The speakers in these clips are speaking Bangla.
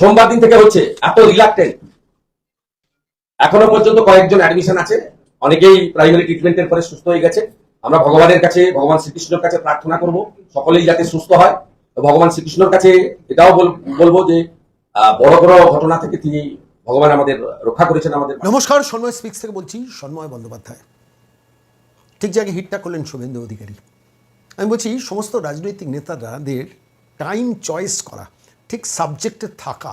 সোমবার দিন থেকে হচ্ছে এত রিলাক্টেন্ট এখনও পর্যন্ত কয়েকজন অ্যাডমিশন আছে। অনেকেই প্রাইমারি ট্রিটমেন্টের পরে সুস্থ হয়ে গেছে। আমরা ভগবানের কাছে, ভগবান শ্রীকৃষ্ণের কাছে প্রার্থনা করব, সকলেই যাতে সুস্থ হয়। ভগবান শ্রীকৃষ্ণের কাছে এটাও বলব যে বড় বড় ঘটনা থেকে তিনি ভগবান আমাদের রক্ষা করেছেন আমাদের নমস্কার, সন্ময় স্পিক্স থেকে বলছি, সন্ময় বন্দ্যোপাধ্যায়। ঠিক জায়গায় হিটটা করলেন শুভেন্দু অধিকারী। আমি বলছি, সমস্ত রাজনৈতিক নেতাদের টাইম চয়েস করা। ঠিক সাবজেক্টে থাকা।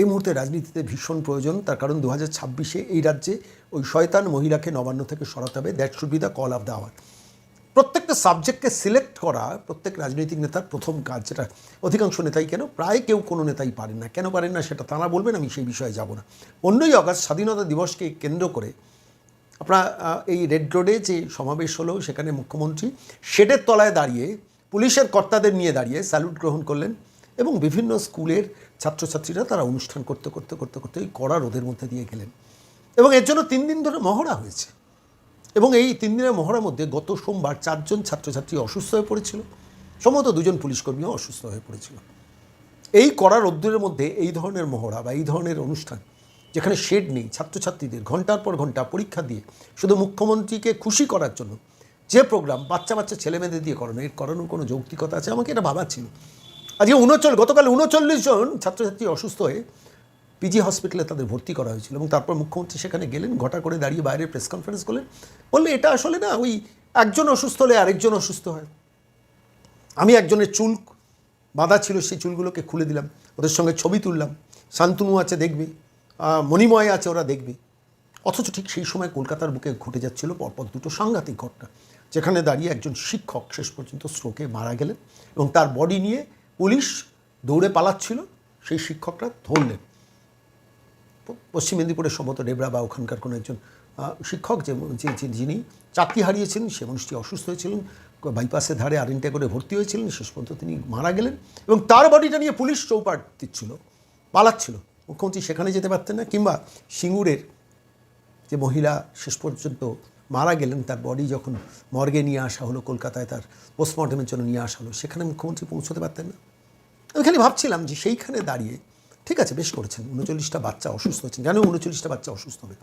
এই মুহূর্তে রাজনীতিতে ভীষণ প্রয়োজন। তার কারণ দু হাজার ছাব্বিশে এই রাজ্যে ওই শয়তান মহিলাকে নবান্ন থেকে সরাতে হবে। That should be the call of the hour. প্রত্যেকটা সাবজেক্টকে সিলেক্ট করা প্রত্যেক রাজনৈতিক নেতার প্রথম কাজ, যেটা অধিকাংশ নেতাই কেন? প্রায় কেউ কোনো নেতাই পারেন না। কেন পারেন না সেটা তারা বলবেন, আমি সেই বিষয়ে যাব না। পনেরোই অগাস্ট স্বাধীনতা দিবসকে কেন্দ্র করে আপনার এই রেড রোডে যে সমাবেশ হলো, সেখানে মুখ্যমন্ত্রী শেডের তলায় দাঁড়িয়ে পুলিশের কর্তাদের নিয়ে দাঁড়িয়ে স্যালুট গ্রহণ করলেন। এবং বিভিন্ন স্কুলের ছাত্রছাত্রীরা তারা অনুষ্ঠান করতে করতে করতে করতে ওই কড়া রোদের মধ্যে দিয়ে গেলেন। এবং এর জন্য তিন দিন ধরে মহড়া হয়েছে। এবং এই তিন দিনের মহড়ার মধ্যে গত সোমবার চারজন ছাত্রছাত্রী অসুস্থ হয়ে পড়েছিল। সম্ভবত দুজন পুলিশকর্মীও অসুস্থ হয়ে পড়েছিল। এই কড়া রোদ্দুরের মধ্যে এই ধরনের মহড়া বা এই ধরনের অনুষ্ঠান, যেখানে শেড নেই, ছাত্রছাত্রীদের ঘণ্টার পর ঘণ্টা পরীক্ষা দিয়ে শুধু মুখ্যমন্ত্রীকে খুশি করার জন্য যে প্রোগ্রাম বাচ্চা বাচ্চা ছেলেমেয়েদের দিয়ে করানো, এর করানোর কোনো যৌক্তিকতা আছে? আমাকে এটা ভাবা ছিল। আজকে উনচল্লিশ গতকাল উনচল্লিশ জন ছাত্রছাত্রী অসুস্থ হয়ে পিজি হসপিটালে তাদের ভর্তি করা হয়েছিল এবং তারপর মুখ্যমন্ত্রী সেখানে গেলেন, ঘটা করে দাঁড়িয়ে বাইরে প্রেস কনফারেন্স করলেন। বললে, এটা আসলে না, ওই একজন অসুস্থ হলে আরেকজন অসুস্থ হয়। আমি একজনের চুল বাঁধা ছিল, সেই চুলগুলোকে খুলে দিলাম, ওদের সঙ্গে ছবি তুললাম। শান্তনু আছে, দেখবে। মণিময় আছে, ওরা দেখবে। অথচ ঠিক সেই সময় কলকাতার বুকে ঘটে যাচ্ছিল পরপর দুটো সাংঘাতিক ঘটনা, যেখানে দাঁড়িয়ে একজন শিক্ষক শেষ পর্যন্ত স্ট্রোকে মারা গেলেন এবং তার বডি নিয়ে পুলিশ দৌড়ে পালাচ্ছিল, সেই শিক্ষকরা ধরলেন। পশ্চিম মেদিনীপুরের সম্ভবত ডেবরা বা ওখানকার কোনো একজন শিক্ষক যে যিনি চাকরি হারিয়েছিলেন সে মানুষটি অসুস্থ হয়েছিলেন বাইপাসের ধারে আরেন্টে করে ভর্তি হয়েছিলেন, শেষ পর্যন্ত তিনি মারা গেলেন এবং তার বডিটা নিয়ে পুলিশ চৌপাট দিচ্ছিল, পালাচ্ছিল। মুখ্যমন্ত্রী সেখানে যেতে পারতেন না, কিংবা সিঙ্গুরের যে মহিলা শেষ পর্যন্ত মারা গেলেন, তার বডি যখন মর্গে নিয়ে আসা হলো, কলকাতায় তার পোস্টমর্টমের জন্য নিয়ে আসা হলো, সেখানে মুখ্যমন্ত্রী পৌঁছতে পারতেন না। আমি খালি ভাবছিলাম যে সেইখানে দাঁড়িয়ে, ঠিক আছে, বেশ করেছেন, উনচল্লিশটা বাচ্চা অসুস্থ হচ্ছেন কেন উনচল্লিশটা বাচ্চা অসুস্থ হবে?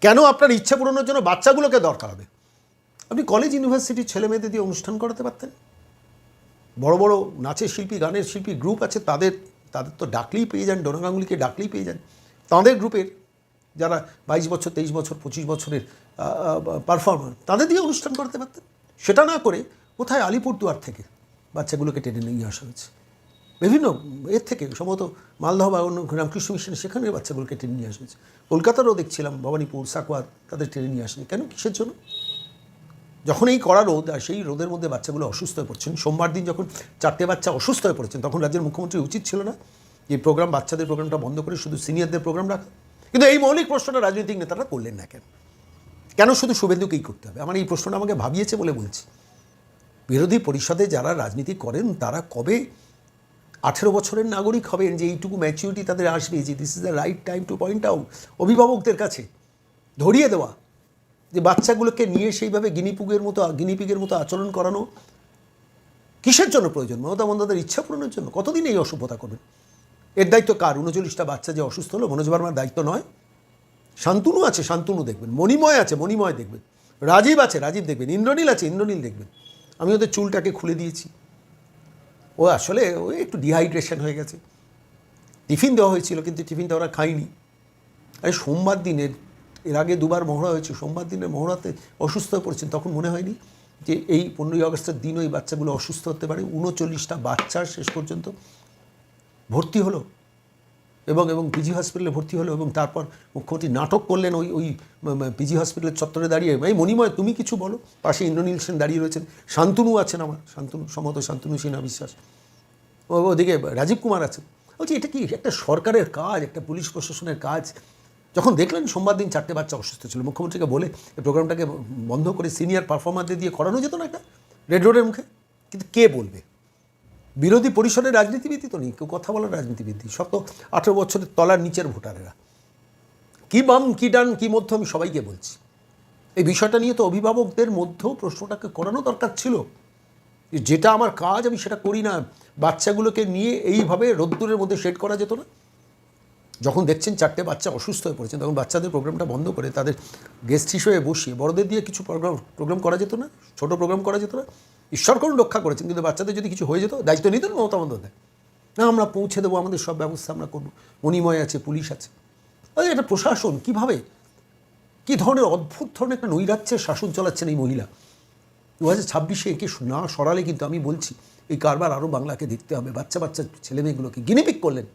কেন আপনার ইচ্ছা পূরণের জন্য বাচ্চাগুলোকে দরকার হবে? আপনি কলেজ ইউনিভার্সিটির ছেলে মেয়েদের দিয়ে অনুষ্ঠান করাতে পারতেন? বড় বড় নাচের শিল্পী, গানের শিল্পী গ্রুপ আছে, তাদের তাদের তো ডাকলেই পেয়ে যান ডোনা গাঙ্গুলিকে ডাকলেই পেয়ে যান। তাদের গ্রুপের যারা বাইশ বছর, তেইশ বছর, পঁচিশ বছরের পারফর্মার তাদের দিয়ে অনুষ্ঠান করতে পারতেন। সেটা না করে কোথায় আলিপুরদুয়ার থেকে বাচ্চাগুলোকে টেনে নিয়ে আসা হয়েছে। বিভিন্ন, এর থেকে সম্ভবত মালদহ বা অন্য রামকৃষ্ণ মিশন সেখানে বাচ্চাগুলোকে টেনে নিয়ে আসা হয়েছে। কলকাতারও দেখছিলাম, ভবানীপুর, সাকুয়ার, তাদের টেনে নিয়ে আসেনি। কেন? কিসের জন্য? যখন এই কড়া রোদ আর সেই রোদের মধ্যে বাচ্চাগুলো অসুস্থ হয়ে পড়ছেন, সোমবার দিন যখন চারটে বাচ্চা অসুস্থ হয়ে পড়েছেন, তখন রাজ্যের মুখ্যমন্ত্রী উচিত ছিল না যে প্রোগ্রাম, বাচ্চাদের প্রোগ্রামটা বন্ধ করে শুধু সিনিয়রদের প্রোগ্রাম রাখা। কিন্তু এই মৌলিক প্রশ্নটা রাজনৈতিক নেতারা করলেন না কেন? কেন শুধু শুভেন্দুকেই করতে হবে? আমার এই প্রশ্নটা আমাকে ভাবিয়েছে বলে বলছি। বিরোধী পরিষদে যারা রাজনীতি করেন, তারা কবে আঠেরো বছরের নাগরিক হবেন যে এইটুকু ম্যাচিউরিটি তাদের আসবে, যে this is the right time to point out অভিভাবকদের কাছে ধরিয়ে দেওয়া, যে বাচ্চাগুলোকে নিয়ে সেইভাবে গিনিপুগের মতো গিনিপিগের মতো আচরণ করানো, কিসের জন্য প্রয়োজন? মমতা বন্দ্যোপাধ্যায়ের ইচ্ছা পূরণের জন্য? কতদিন এই অসভ্যতা করবেন? এর দায়িত্ব কার? উনচল্লিশটা বাচ্চা যে অসুস্থ হলো, মনোজ বার্মার দায়িত্ব নয়। শান্তনু আছে, শান্তনু দেখবেন, মণিময় আছে, মণিময় দেখবেন, রাজীব আছে, রাজীব দেখবেন, ইন্দ্রনীল আছে, ইন্দ্রনীল দেখবেন। আমি ওদের চুলটাকে খুলে দিয়েছি। ও আসলে, ও একটু ডিহাইড্রেশন হয়ে গেছে। টিফিন দেওয়া হয়েছিল, কিন্তু টিফিনটা ওরা খায়নি। আরে সোমবার দিনের, এর আগে দুবার মহড়া হয়েছে, সোমবার দিনের মহড়াতে অসুস্থ হয়ে পড়েছেন, তখন মনে হয়নি যে এই পনেরোই আগস্টের দিন ওই বাচ্চাগুলো অসুস্থ হতে পারে। উনচল্লিশটা বাচ্চা শেষ পর্যন্ত ভর্তি হলো এবং এবং পিজি হসপিটালে ভর্তি হলো এবং তারপর মুখ্যমন্ত্রী নাটক করলেন ওই ওই পিজি হসপিটালের চত্বরে দাঁড়িয়ে। এই মণিময়, তুমি কিছু বলো? পাশে ইন্দ্রনীল সেন দাঁড়িয়ে রয়েছেন। শান্তনু আছেন আমার, শান্তনু, সম্ভবত শান্তনু সিনহা বিশ্বাস। ওদিকে রাজীব কুমার আছে বলছি, এটা কি একটা সরকারের কাজ, একটা পুলিশ প্রশাসনের কাজ? যখন দেখলেন সোমবার দিন চারটে বাচ্চা অসুস্থ ছিল, মুখ্যমন্ত্রীকে বলে এই প্রোগ্রামটাকে বন্ধ করে সিনিয়র পারফর্মারদের দিয়ে করানো যেত না একটা? রেড রোডের মুখে? কিন্তু কে বলবে? বিরোধী পরিসরের রাজনীতিবিদই তো নেই, কেউ কথা বলার রাজনীতিবিদ সব তো আঠেরো বছরের তলার নিচের ভোটারেরা। কী বাম, কী ডান, কী মধ্য আমি সবাইকে বলছি। এই বিষয়টা নিয়ে তো অভিভাবকদের মধ্যেও প্রশ্নটাকে করানো দরকার ছিল। যেটা আমার কাজ, আমি সেটা করি না। বাচ্চাগুলোকে নিয়ে এইভাবে রোদ্দুরের মধ্যে শেড করা যেত না। যখন দেখছেন চারটে বাচ্চা অসুস্থ হয়ে পড়েছেন তখন বাচ্চাদের প্রোগ্রামটা বন্ধ করে তাদের গেস্ট হিসেবে বসিয়ে, বড়দের দিয়ে কিছু প্রোগ্রাম প্রোগ্রাম করা যেত না, ছোট প্রোগ্রাম করা যেত না। ঈশ্বর করুন রক্ষা করেছেন, কিন্তু বাচ্চাদের যদি কিছু হয়ে যেত, দায়িত্ব নিতেন মমতা বন্দ্যোপাধ্যায়। না, আমরা পৌঁছে দেবো, আমাদের সব ব্যবস্থা আমরা করব। মণিময় আছে, পুলিশ আছে। এটা প্রশাসন, কীভাবে? কি ধরনের অদ্ভুত ধরনের একটা নৈরাজ্যের শাসন চালাচ্ছেন এই মহিলা? দু হাজার ছাব্বিশে একে না সরালে কিন্তু আমি বলছি, এই কারবার আরও বাংলাকে দেখতে হবে। বাচ্চা বাচ্চা ছেলেমেয়েগুলোকে গিনিপিক করলেন।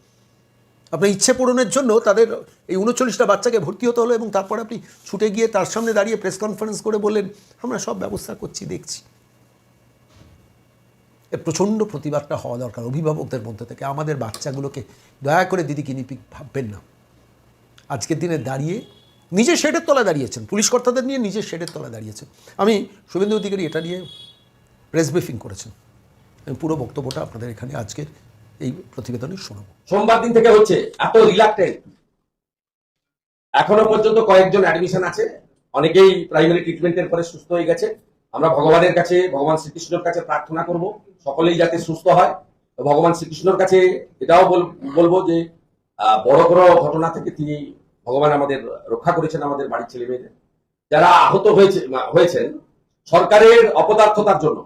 আপনার ইচ্ছে পূরণের জন্য তাদের এই উনচল্লিশটা বাচ্চাকে ভর্তি হতে হলো এবং তারপরে আপনি ছুটে গিয়ে তার সামনে দাঁড়িয়ে প্রেস কনফারেন্স করে বললেন, আমরা সব ব্যবস্থা করছি, দেখছি। এর প্রচণ্ড প্রতিবাদটা হওয়া দরকার অভিভাবকদের মধ্যে থেকে। আমাদের বাচ্চাগুলোকে দয়া করে দিদি গিনিপিক ভাববেন না। আজকের দিনে দাঁড়িয়ে নিজের শেডের তলায় দাঁড়িয়েছেন। পুলিশ কর্তাদের নিয়ে নিজের শেডের তলায় দাঁড়িয়েছেন। আমি শুভেন্দু অধিকারী এটা নিয়ে প্রেস ব্রিফিং করেছেন। আমি পুরো বক্তব্যটা আপনাদের এখানে আজকের এই প্রতিবেদনে শোনাবো। সোমবার দিন থেকে হচ্ছে এত রিলাক্টেন্ট এখনও পর্যন্ত কয়েকজন অ্যাডমিশন আছে। অনেকেই প্রাইমারি ট্রিটমেন্টের পরে সুস্থ হয়ে গেছে। আমরা ভগবানের কাছে, ভগবান শ্রীকৃষ্ণের কাছে প্রার্থনা করব, সকলেই যাতে সুস্থ হয়। ভগবান শ্রীকৃষ্ণের কাছে এটাও বলব যে বড় বড় ঘটনা থেকে তিনি ভগবান আমাদের রক্ষা করেছেন আমাদের বাড়ির ছেলে মেয়েদের যারা আহত হয়েছে হয়েছেন, সরকারের অপদার্থতার জন্য,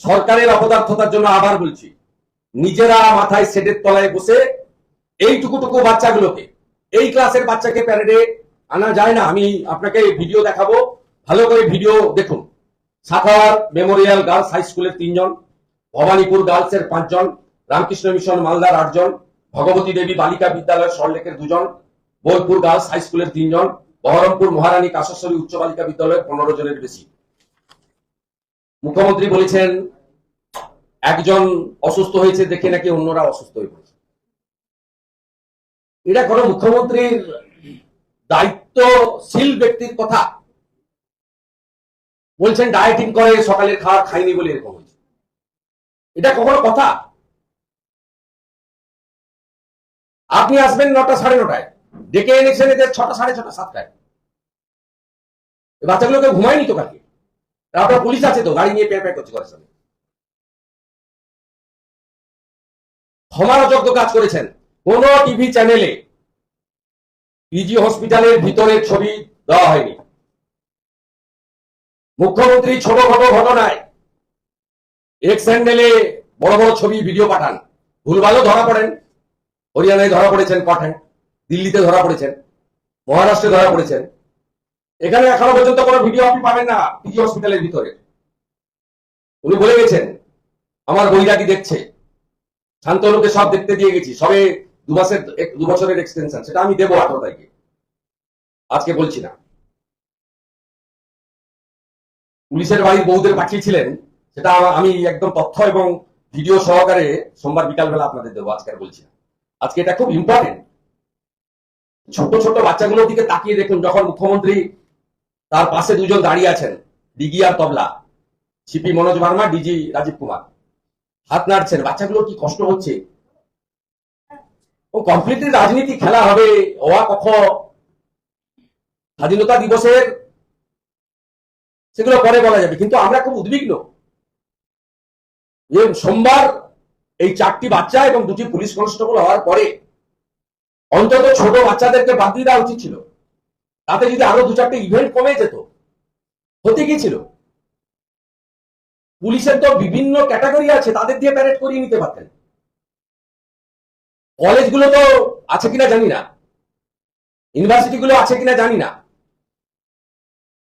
সরকারের অপদার্থতার জন্য আবার বলছি, নিজেরা মাথায় সেটের তলায় বসে এইটুকুটুকু বাচ্চাগুলোকে, এই ক্লাসের বাচ্চাকে প্যারেডে আনা যায় না। আমি আপনাকে ভিডিও দেখাবো। ভালো করে ভিডিও দেখুন। সাখাওয়ার মেমোরিয়াল গার্লস হাই স্কুলের তিনজন, ভবানীপুর গার্লসের পাঁচজন, রামকৃষ্ণ মিশন মালদার আটজন, ভগবতী দেবী বালিকা বিদ্যালয় সল্টলেকের দুজন, বোলপুর গার্লস হাই স্কুলের তিনজন, বহরমপুর মহারানী কাশেশ্বরী উচ্চ বালিকা বিদ্যালয়ের পনেরো জনের বেশি। মুখ্যমন্ত্রী বলেছেন, একজন অসুস্থ হয়েছে দেখে নাকি অন্যরা অসুস্থ হয়ে পড়েছে। এটা কোন মুখ্যমন্ত্রীর দায়িত্বশীল ব্যক্তির কথা। বলছেন ডায়েটিং করে, সকালের খাওয়া খাইনি বলে এরকম হয়েছে এটা কখনো কথা? আপনি আসবেন নটা সাড়ে নটায়। ডেকে এনেছেন এদের ছটা সাড়ে ছটা, সাতটায়। বাচ্চাগুলোকে ঘুমায়নি তো কালকে? আপনার পুলিশ আছে তো, গাড়ি নিয়ে প্যাঁ প্যাঁ করছে ঘরের সামনে। ক্ষমারযোগ্য কাজ করেছেন। কোন টিভি চ্যানেলে, পিজি হসপিটালের ভিতরের ছবি দেওয়া হয়নি। মুখ্যমন্ত্রী ছোটখাটো ঘটনায় এক্স হ্যান্ডেলে বড় বড় ছবি ভিডিও পাঠান। ভুলভালও ধরা পড়েন। হরিয়ানায় ধরা পড়েছেন কঠেন দিল্লিতে ধরা পড়েছেন। মহারাষ্ট্রে ধরা পড়েছেন। এখানে এখনও পর্যন্ত কোনো ভিডিও আপনি পাবেন না পিজি হসপিটালের ভিতরে। উনি বলে গেছেন, আমার বইরাটি দেখছে। শান্ত শান্তনুকে সব দেখতে দিয়ে গেছি। সবে দু মাসের, দু বছরের এক্সটেনশন সেটা আমি দেবো আঠারো তারিখে। আজকে বলছি না। পুলিশের বাড়ির বউদের পাঠিয়েছিলেন, সেটা আমি একদম তথ্য এবং ভিডিও সহকারে সোমবার বিকালবেলা আপনাদের দেবো, আজকে আর বলছি আজকে এটা খুব ইম্পর্টেন্ট ছোট ছোট বাচ্চাগুলোর দিকে তাকিয়ে দেখুন, যখন মুখ্যমন্ত্রী তার পাশে দুজন দাঁড়িয়ে আছেন, ডিগি আর তবলা, সিপি মনোজ ভার্মা, ডিজি রাজীব কুমার। হাত নাড়ছেন, বাচ্চাগুলোর কি কষ্ট হচ্ছে? ও কমপ্লিটলি রাজনীতি খেলা হবে অয়া কখ স্বাধীনতা দিবসের সেগুলো পরে বলা যাবে। কিন্তু আমরা খুব উদ্বিগ্ন যে সোমবার এই চারটি বাচ্চা এবং দুটি পুলিশ কনস্টেবল হওয়ার পরে অন্তত ছোট বাচ্চাদেরকে বাদ দিয়ে দেওয়া উচিত ছিল। তাতে যদি আরও দু চারটে ইভেন্ট কমে যেত হতে কি ছিল? পুলিশের তো বিভিন্ন ক্যাটাগরি আছে, তাদের দিয়ে প্যারেড করিয়ে নিতে পারতেন। কলেজগুলো তো আছে কিনা জানি না। ইউনিভার্সিটি গুলো আছে কিনা জানি না।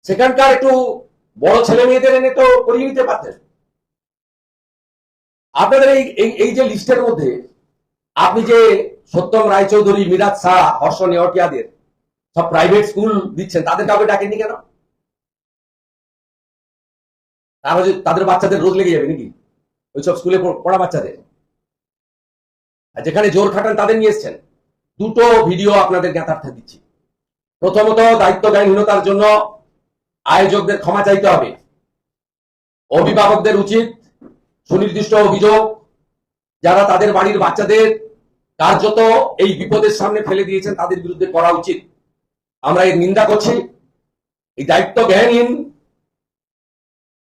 সেখানকার একটু বড় ছেলে মেয়েদের এনে তো করিয়ে নিতে পারতেন। আপনাদের এই, এই- যে লিস্টের মধ্যে, আপনি যে সত্যম রায়চৌধুরী, মিরাজ শাহ, হর্ষ নেওয়াটিয়াদের সব প্রাইভেট স্কুল দিচ্ছেন, তাদের কাউকে ডাকেননি কেন? তারা তাদের বাচ্চাদের রোগ লেগে যাবে নাকি? ওইসব স্কুলে পড়া বাচ্চাদের। আর যেখানে জোর খাটান তাদের নিয়ে এসছেন। দুটো ভিডিও আপনাদের জ্ঞাতার্থে দিচ্ছি। প্রথমত দায়িত্ব জ্ঞানহীনতার জন্য আয়োজকদের ক্ষমা চাইতে হবে। অভিভাবকদের উচিত সুনির্দিষ্ট অভিযোগ, যারা তাদের বাড়ির বাচ্চাদের কার্যত এই বিপদের সামনে ফেলে দিয়েছেন, তাদের বিরুদ্ধে করা উচিত। আমরা এর নিন্দা করছি। এই দায়িত্ব জ্ঞানহীন,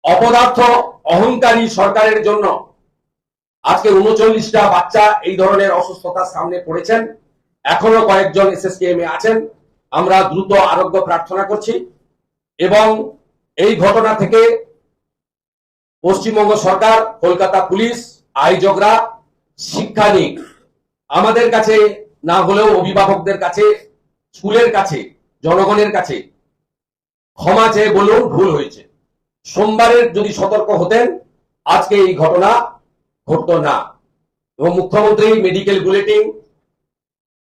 অপদার্থ, অহংকারী সরকারের জন্য আজকে উনচল্লিশটা বাচ্চা এই ধরনের অসুস্থতার সামনে পড়েছেন। এখনও কয়েকজন এসএসকেএম এ আছেন। আমরা দ্রুত আরোগ্য প্রার্থনা করছি। এবং এই ঘটনা থেকে পশ্চিমবঙ্গ সরকার, কলকাতা পুলিশ আয়োজকরা শিক্ষা নিক। আমাদের কাছে না হলেও অভিভাবকদের কাছে, স্কুলের কাছে, জনগণের কাছে ক্ষমা চেয়ে বলুন ভুল হয়েছে। সোমবারের যদি সতর্ক হতেন, আজকে এই ঘটনা ঘটতো না। এবং মুখ্যমন্ত্রী মেডিকেল বুলেটিন,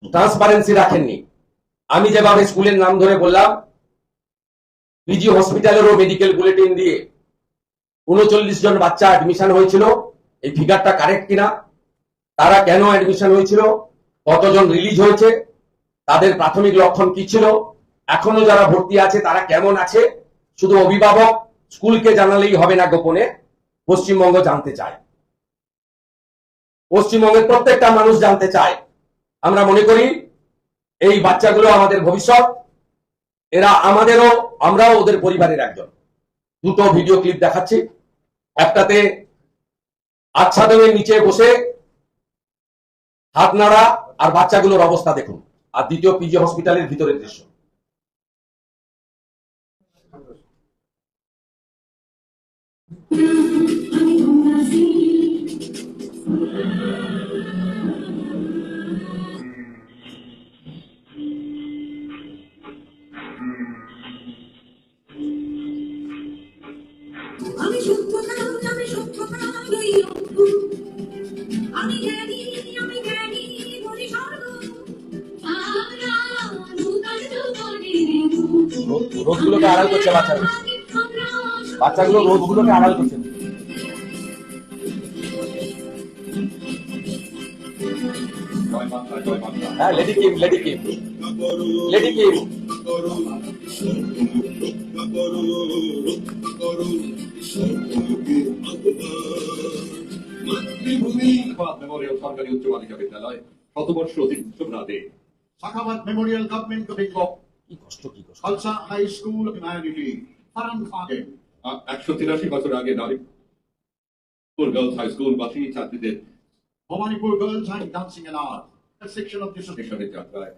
ট্রান্সপারেন্সি রাখেননি। আমি যেভাবে স্কুলের নাম ধরে বললাম পিজি হসপিটালেরও মেডিকেল বুলেটিন দিয়ে উনচল্লিশ জন বাচ্চা অ্যাডমিশন হয়েছিল। এই ফিগারটা কারেক্ট কিনা? তারা কেন অ্যাডমিশন হয়েছিল? কতজন রিলিজ হয়েছে? তাদের প্রাথমিক লক্ষণ কি ছিল? এখনও যারা ভর্তি আছে, তারা কেমন আছে? শুধু অভিভাবক স্কুলকে জানালেই হবে না গোপনে, পশ্চিমবঙ্গ জানতে চায়। পশ্চিমবঙ্গের প্রত্যেকটা মানুষ জানতে চায়। আমরা মনে করি, এই বাচ্চাগুলো আমাদের ভবিষ্যৎ, এরা আমাদেরও আমরাও ওদের পরিবারের একজন। দুটো ভিডিও ক্লিপ দেখাচ্ছি। একটাতে আচ্ছাদনের নিচে বসে হাত নাড়া আর বাচ্চাগুলোর অবস্থা দেখুন। আর দ্বিতীয় পিজি হসপিটালের ভিতরের দৃশ্য। আমি রোদগুলোকে আড়াল করছে বাচ্চাগুলো বাচ্চাগুলো রোদগুলোকে আড়াল করছে। হ্যাঁ Lady Kim Lady Kim Lady Kim Memorial সরকারি উচ্চ বালিকা বিদ্যালয় শতবর্ষ Sakhavat Memorial Government Committee of কি কষ্ট কি কষ্ট Khalsa High School of Humanity, Farang Khagen. একশো তিরাশি বছর আগে নারী গার্লস হাই স্কুল বাসী ছাত্রীদের Girls and Dancing and Art, a section of this মিশনের যাত্রায়.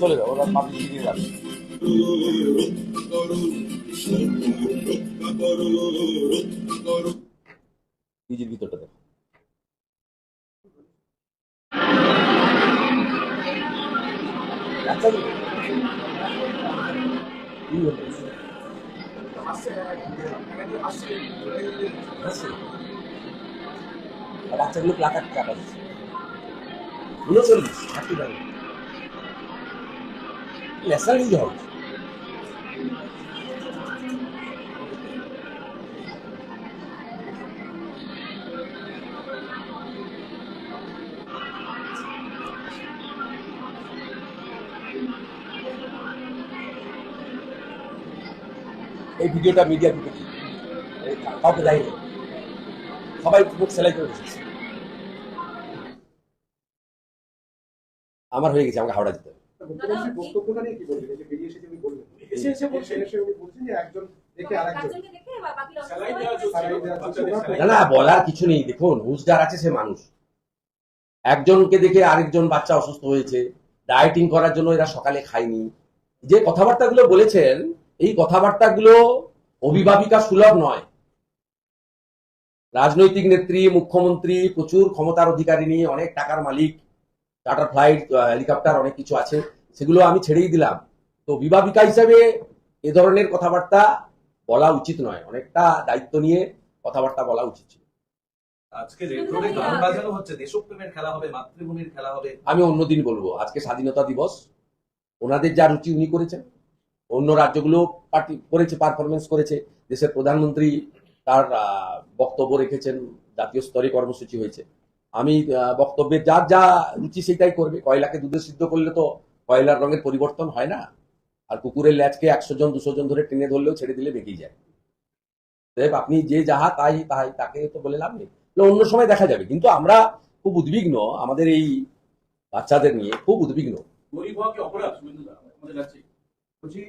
চলে যাও ওরা পাবলিক দিয়ে যাবে পিজির ভিতরটা দেখো বাচ্চাগুলো কি বাচ্চাগুলো প্লাকার চাপা দিচ্ছে। উনচল্লিশ থার্টি নাইন ন্যাশনাল এই ভিডিওটা মিডিয়া ঢুকেছে কাউকে দেয়নি। সবাই মুখ সেলাই করে বসেছে। আমার হয়ে গেছে আমাকে হাওড়া যেতে হবে। না না বলার কিছু নেই। দেখুন আছে সে মানুষ। একজনকে দেখে আরেকজন বাচ্চা অসুস্থ হয়েছে। ডায়েটিং করার জন্য এরা সকালে খায়নি। যে কথাবার্তাগুলো বলেছেন এই কথাবার্তাগুলো অভিভাবিকা সুলভ নয়। রাজনৈতিক নেত্রী মুখ্যমন্ত্রী প্রচুর ক্ষমতার অধিকারী নিয়ে অনেক টাকার মালিক চার্টার ফ্লাইট হেলিকপ্টার অনেক কিছু আছে সেগুলো আমি ছেড়েই দিলাম। তো অভিভাবিকা হিসেবে এ ধরনের কথাবার্তা বলা উচিত নয়। অনেকটা দায়িত্ব নিয়ে কথাবার্তা বলা উচিত ছিল। আজকে গান বাজানো হচ্ছে দেশপ্রেমের খেলা হবে মাতৃভূমির খেলা হবে। আমি অন্যদিন বলব আজকে স্বাধীনতা দিবস ওনাদের যা রুচি উনি করেছেন। অন্য রাজ্যগুলো পার্টি করেছে পারফরমেন্স করেছে। দেশের প্রধানমন্ত্রী তার বক্তব্য রেখেছেন, জাতীয় স্তরে কর্মসূচি হয়েছে। আমি বক্তব্যে যা যা রুচি সেটাই করবে। কয়লাকে দুধে সিদ্ধ করলে তো কয়লার রঙের পরিবর্তন হয় না। আর কুকুরের ল্যাচকে একশো জন, দুশো জন ধরে টেনে ধরলেও ছেড়ে দিলে বেরিয়ে যায়। দেব আপনি যে যাহা, তাই তাই তাকে তো বলে লাভ নেই। অন্য সময় দেখা যাবে। কিন্তু আমরা খুব উদ্বিগ্ন, আমাদের এই বাচ্চাদের নিয়ে খুব উদ্বিগ্ন। বলছি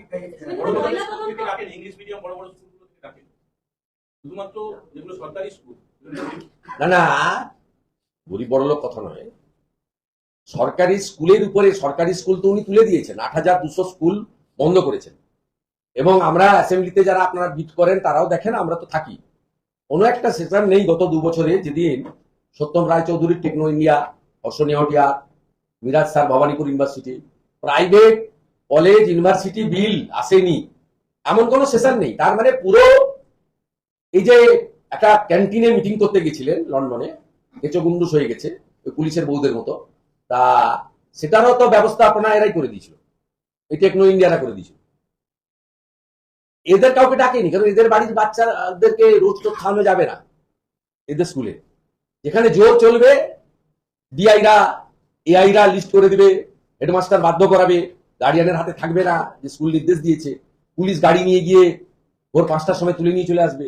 বড় বড় স্কুল থেকে ডাকেন ইংলিশ মিডিয়াম বড় বড় স্কুলগুলো থেকে ডাকেন। শুধুমাত্র যেগুলো সরকারি স্কুল না না গরিব বড় লোক কথা নয়। সরকারি স্কুলের উপরে সরকারি স্কুল তো উনি তুলে দিয়েছেন। আট হাজার দুশো স্কুল বন্ধ করেছেন। এবং আমরা অ্যাসেম্বলিতে যারা আপনারা বিট করেন তারাও দেখেন আমরা তো থাকি। কোনো একটা সেশন নেই গত দু বছরে যেদিন Satyam Roychowdhury Techno India Ashwini Hatia Miraj sir Bhawanipur university private college university bill আসেনি। এমন কোনো সেশন নেই। তার মানে পুরো এই যে একটা ক্যান্টিনে মিটিং করতে গেছিলেন লন্ডনে কেঁচো গুন্ডুস হয়ে গেছে, ওই পুলিশের বউদের মতো। তা সেটারও তো ব্যবস্থা আপনারা এরাই করে দিয়েছিল। এই টেকনো ইন্ডিয়ারা করে দিয়েছিল। এদের কাউকে ডাকেনি, কারণ এদের বাড়ির বাচ্চাদেরকে রোজ তো খাওয়ানো যাবে না এদের স্কুলে যেখানে জোর চলবে ডিআইরা এআইরা লিস্ট করে দিবে হেডমাস্টার বাধ্য করাবে। গার্ডিয়ানের হাতে থাকবে না, যে স্কুল নির্দেশ দিয়েছে। পুলিশ গাড়ি নিয়ে গিয়ে ভোর পাঁচটার সময় তুলে নিয়ে চলে আসবে।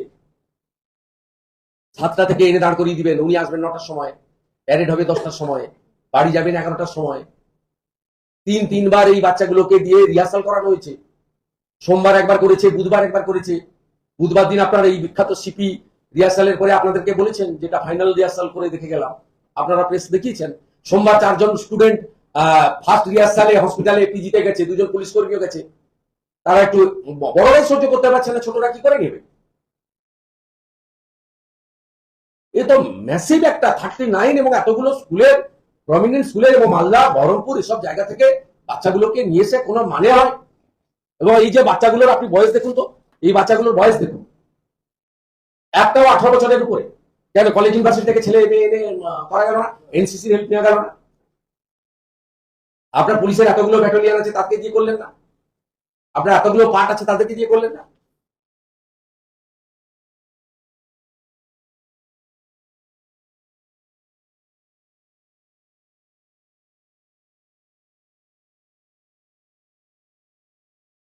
সাতটা থেকে এনে দাঁড় করিয়ে দিবেন, উনি আসবেন নটার সময় প্যারেড হবে দশটার সময়, বাড়ি যাবেন এগারোটার সময়। তিন, তিনবার এই বাচ্চাগুলোকে দিয়ে রিহার্সাল করানো হয়েছে। সোমবার একবার করেছে, বুধবার একবার করেছে। বুধবার দিন আপনার এই বিখ্যাত সিপি রিহার্সালের পরে আপনাদেরকে বলেছেন, যেটা ফাইনাল রিহার্সাল করে দেখে গেলাম। আপনারা প্রেস দেখিয়েছেন। সোমবার চারজন স্টুডেন্ট ফার্স্ট রিহার্সালে হসপিটালে পিজিতে গেছে, দুজন পুলিশ কর্মীও গেছে। তারা একটু বড়রাই সহ্য করতে পারছে না, ছোটরা কি করে নেবে? এ তো ম্যাসিভ একটা থার্টি নাইন এবং এতগুলো স্কুলের প্রমিনেন্ট স্কুলের এবং মালদা, বহরমপুর এসব জায়গা থেকে বাচ্চাগুলোকে নিয়ে এসে কোনো মানে হয়? এবং এই যে বাচ্চাগুলোর আপনি বয়স দেখুন তো, এই বাচ্চাগুলোর বয়স দেখুন। একটাও আঠারো বছরের উপরে। কেন কলেজ ইউনিভার্সিটি থেকে ছেলে মেয়ে এনে করা গেল না? এনসিসির হেল্প নেওয়া গেল না? আপনার পুলিশের এতগুলো ব্যাটালিয়ান আছে, তাদেরকে দিয়ে করলেন না? আপনার এতগুলো পার্ট আছে, তাদেরকে দিয়ে করলেন না?